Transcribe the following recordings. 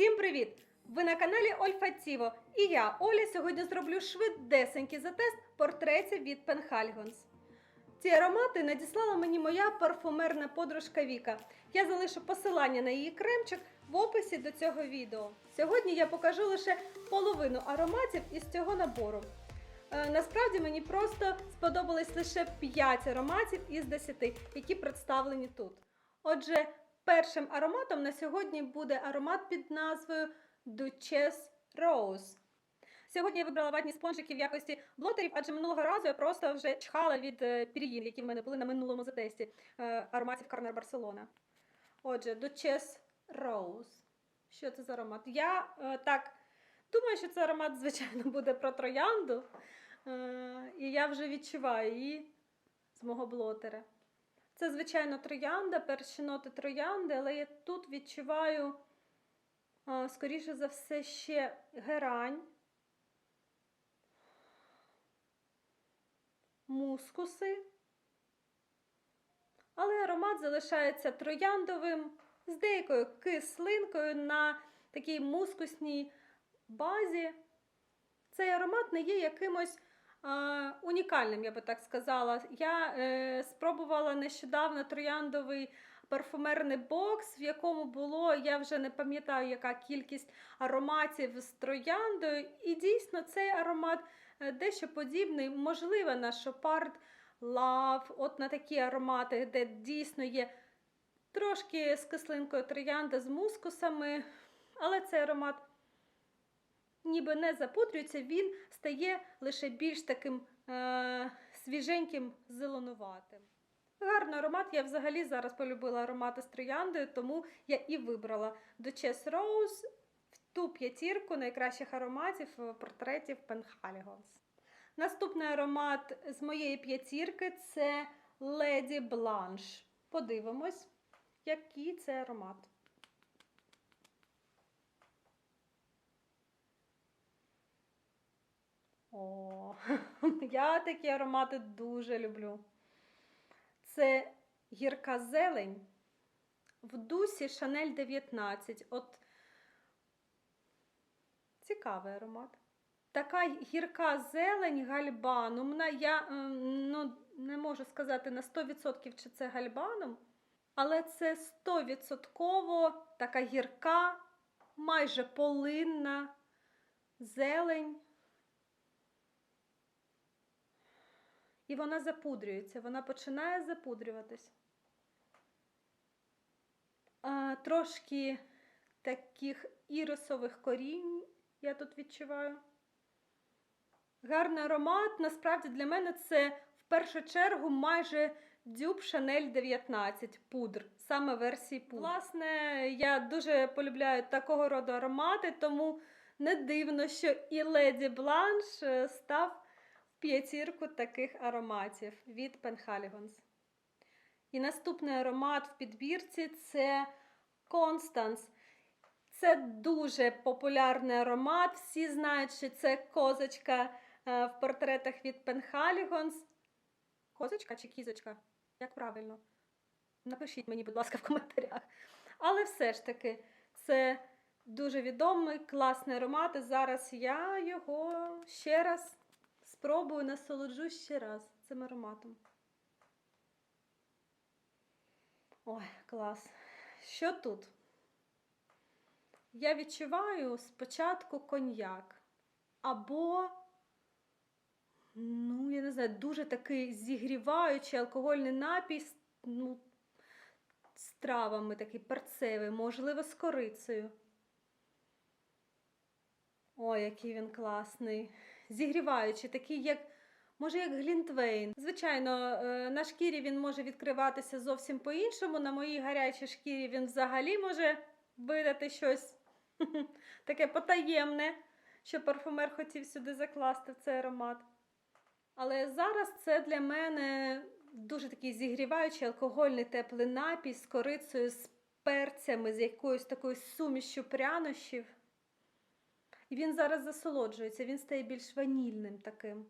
Всім привіт! Ви на каналі Ольфатіво. І я, Оля, сьогодні зроблю швидесенький затест портретів від Пенхальгонс. Ці аромати надіслала мені моя парфумерна подружка Віка. Я залишу посилання на її кремчик в описі до цього відео. Сьогодні я покажу лише половину ароматів із цього набору. Е, Насправді мені просто сподобались лише 5 ароматів із 10, які представлені тут. Отже, першим ароматом на сьогодні буде аромат під назвою Duchess Rose. Сьогодні я вибрала ватні спонжики в якості блотерів, адже минулого разу я просто вже чхала від е, пір'їн, які в мене були на минулому затесті е, ароматів Карнер Барселона. Отже, Duchess Rose. Що це за аромат? Я е, так думаю, що це аромат, звичайно, буде про троянду. І я вже відчуваю її з мого блотера. Це, звичайно, троянда, перші ноти троянди, але я тут відчуваю, скоріше за все, ще герань, мускуси. Але аромат залишається трояндовим з деякою кислинкою на такій мускусній базі. Цей аромат не є якимось унікальним, я би так сказала. Я е, спробувала нещодавно трояндовий парфумерний бокс, в якому було, я вже не пам'ятаю, яка кількість ароматів з трояндою. І дійсно цей аромат е, дещо подібний, можливо, на Шопард Лав, от на такі аромати, де дійсно є трошки з кислинкою троянда з мускусами, але цей аромат ніби не запудрюється, він стає лише більш таким е- свіженьким, зеленуватим. Гарний аромат. Я взагалі зараз полюбила аромати з трояндою, тому я і вибрала Duchess Rose в ту п'ятірку найкращих ароматів е, портретів Penhaligon's. Наступний аромат з моєї п'ятірки це Lady Blanche. Подивимось, який це аромат. О, я такі аромати дуже люблю. Це гірка зелень в дусі Chanel 19. От цікавий аромат. Така гірка зелень гальбанумна. Я ем, ну, не можу сказати на 100% чи це гальбанум, але це 100% така гірка, майже полинна зелень. І вона запудрюється, вона починає запудрюватись. А, трошки таких ірисових корінь я тут відчуваю. Гарний аромат. Насправді для мене це в першу чергу майже дюб Chanel 19 пудр, саме версії пудр. Власне, я дуже полюбляю такого роду аромати, тому не дивно, що і Леді Бланш став п'ятірку таких ароматів від Penhaligon's. І наступний аромат в підбірці це Constance. Це дуже популярний аромат. Всі знають, що це козочка е, в портретах від Penhaligon's. Козочка чи кізочка? Як правильно? Напишіть мені, будь ласка, в коментарях. Але все ж таки, це дуже відомий, класний аромат. І зараз я його ще раз спробую насолоджу ще раз цим ароматом. Ой, клас. Що тут? Я відчуваю спочатку коньяк. Або, ну, я не знаю, дуже такий зігріваючий алкогольний напій, ну, з травами такий перцевий, можливо, з корицею. Ой, який він класний. Зігріваючий, такий, як, може, як Глінтвейн. Звичайно, е, на шкірі він може відкриватися зовсім по-іншому. На моїй гарячій шкірі він взагалі може видати щось таке потаємне, що парфумер хотів сюди закласти в цей аромат. Але зараз це для мене дуже такий зігріваючий алкогольний теплий напій з корицею, з перцями, з якоюсь такою сумішю прянощів. І він зараз засолоджується, він стає більш ванільним таким.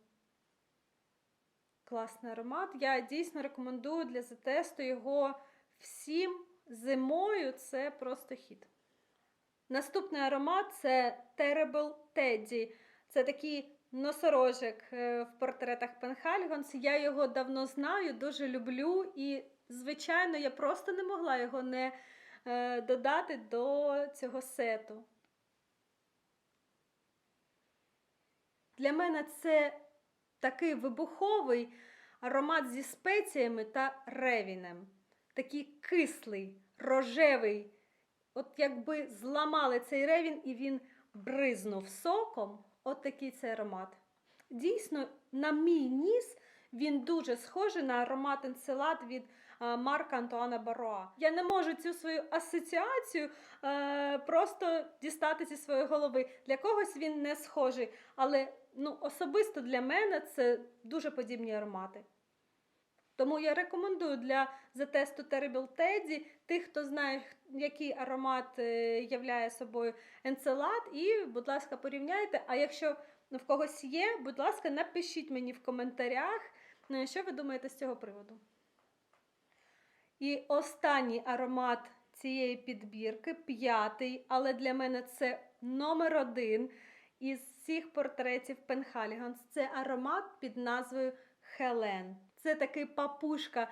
Класний аромат. Я дійсно рекомендую для затесту його всім зимою це просто хід. Наступний аромат це Terrible Teddy. Це такий носорожик е, в портретах Пенхальгонс. Я його давно знаю, дуже люблю, і, звичайно, я просто не могла його не е, додати до цього сету. Для мене це такий вибуховий аромат зі спеціями та ревінем. Такий кислий, рожевий. От якби зламали цей ревін і він бризнув соком, от такий цей аромат. Дійсно, на мій ніс він дуже схожий на аромат енцелад від е, Марка Антуана Бароа. Я не можу цю свою асоціацію е, просто дістати зі своєї голови. Для когось він не схожий, але ну, особисто для мене це дуже подібні аромати. Тому я рекомендую для затесту Terrible Teddy тих, хто знає, який аромат е, являє собою енцелад, і, будь ласка, порівняйте. А якщо в когось є, будь ласка, напишіть мені в коментарях, е, що ви думаєте з цього приводу. І останній аромат цієї підбірки, п'ятий, але для мене це номер один із всіх портретів Пенхаліганс. Це аромат під назвою Хелен. Це такий папушка,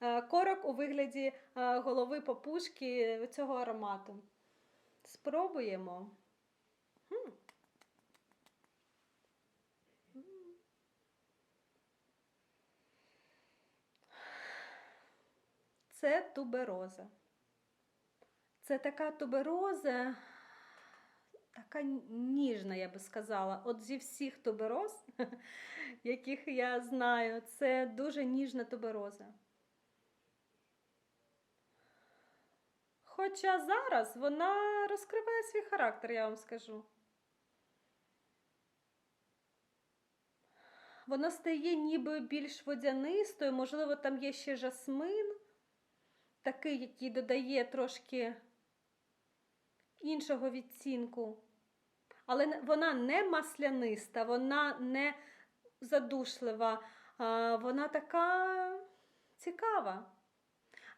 е, корок у вигляді е, голови папушки цього аромату. Спробуємо. Це тубероза. Це така тубероза, така ніжна, я би сказала. От зі всіх тубероз, яких я знаю, це дуже ніжна тубероза. Хоча зараз вона розкриває свій характер, я вам скажу. Вона стає ніби більш водянистою, можливо, там є ще жасмин, такий, який додає трошки іншого відцінку. Але вона не масляниста, вона не задушлива, вона така цікава.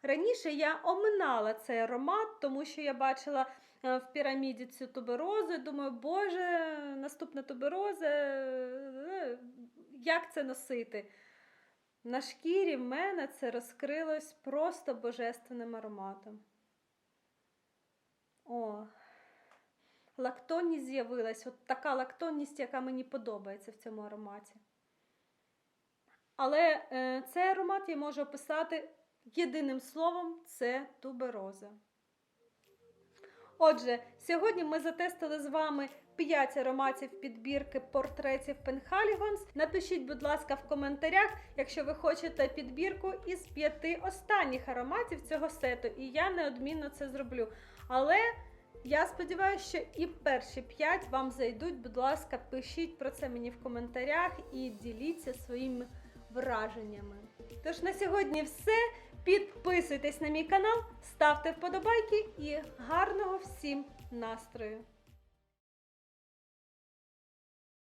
Раніше я оминала цей аромат, тому що я бачила е, в піраміді цю туберозу і думаю, боже, наступна тубероза, е, як це носити? На шкірі в мене це розкрилось просто божественним ароматом. О, лактонність з'явилась. От така лактонність, яка мені подобається в цьому ароматі. Але е, цей аромат я можу описати єдиним словом це тубероза. Отже, сьогодні ми затестили з вами 5 ароматів підбірки портретів Пенхалігонс. Напишіть, будь ласка, в коментарях, якщо ви хочете підбірку із п'яти останніх ароматів цього сету, і я неодмінно це зроблю. Але я сподіваюся, що і перші 5 вам зайдуть. Будь ласка, пишіть про це мені в коментарях і діліться своїми враженнями. Тож на сьогодні все. Підписуйтесь на мій канал, ставте вподобайки і гарного всім настрою!